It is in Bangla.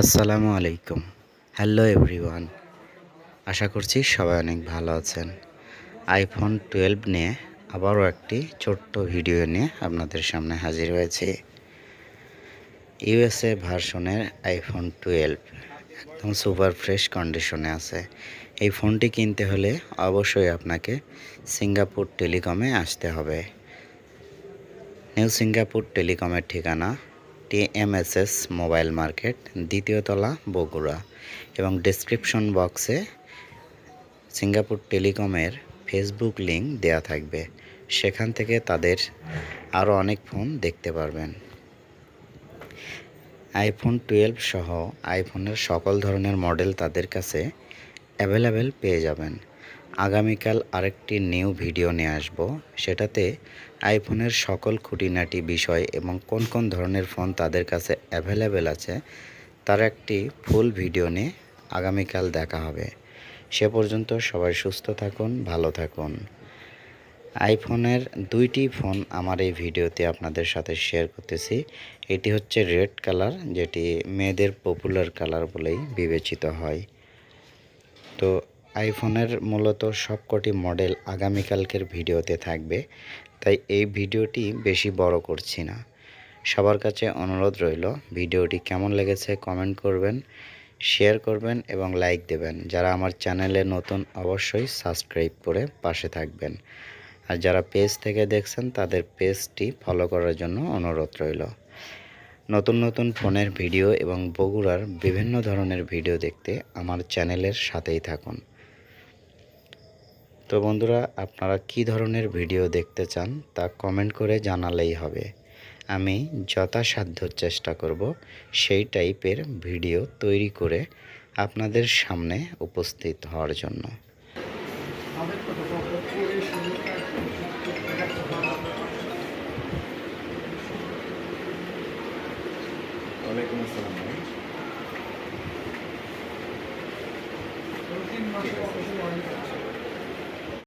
আসসালামু আলাইকুম। হ্যালো এভরিওয়ান আশা করছি সবাই অনেক ভালো আছেন। আইফোন টুয়েলভ নিয়ে আবারও একটি ছোট্ট ভিডিও নিয়ে আপনাদের সামনে হাজির হয়েছি। ইউএসএ ভার্সনের আইফোন টুয়েলভ একদম সুপার ফ্রেশ কন্ডিশনে আছে। এই ফোনটি কিনতে হলে অবশ্যই আপনাকে সিঙ্গাপুর টেলিকমে আসতে হবে। নিউ সিঙ্গাপুর টেলিকমের ঠিকানা টিএমএসএস মোবাইল মার্কেট, দ্বিতীয় তলা, বগুড়া এবং ডেসক্রিপশন বক্সে সিঙ্গাপুর টেলিকমের ফেসবুক লিঙ্ক দেয়া থাকবে। সেখান থেকে তাদের আরও অনেক ফোন দেখতে পারবেন। আইফোন টুয়েলভ সহ আইফোনের সকল ধরনের মডেল তাদের কাছে অ্যাভেলেবেল পেয়ে যাবেন। আগামীকাল আরেকটি নিউ ভিডিও নিয়ে আসব। সেটাতে আইফোনের সকল খুঁটিনাটি বিষয় এবং কোন কোন ধরনের ফোন তাদের কাছে অ্যাভেলেবেল আছে, তার একটি ফুল ভিডিও নিয়ে আগামীকাল দেখা হবে। সে পর্যন্ত সবাই সুস্থ থাকুন, ভালো থাকুন। আইফোনের দুইটি ফোন আমার এই ভিডিওতে আপনাদের সাথে শেয়ার করতেছি। এটি হচ্ছে রেড কালার যেটি মেয়েদের পপুলার কালার বলেই বিবেচিত হয়। তো আইফোনের মূলত সবকটি মডেল আগামীকালকের ভিডিওতে থাকবে, তাই এই ভিডিওটি বেশি বড় করছি না। সবার কাছে অনুরোধ রইল, ভিডিওটি কেমন লেগেছে কমেন্ট করবেন, শেয়ার করবেন এবং লাইক দেবেন। যারা আমার চ্যানেলে নতুন, অবশ্যই সাবস্ক্রাইব করে পাশে থাকবেন। আর যারা পেজ থেকে দেখছেন, তাদের পেজটি ফলো করার জন্য অনুরোধ রইল। নতুন নতুন ফোনের ভিডিও এবং বগুড়ার বিভিন্ন ধরনের ভিডিও দেখতে আমার চ্যানেলের সাথেই থাকুন। তো বন্ধুরা আপনারা কি ধরনের ভিডিও দেখতে চান তা কমেন্ট করে জানালেই হবে। আমি যথাসাধ্য চেষ্টা করব সেই টাইপের ভিডিও তৈরি করে আপনাদের সামনে উপস্থিত হওয়ার জন্য। ওয়ালাইকুম আসসালাম ভাই। তিন মাসে অবশ্যই অনেক।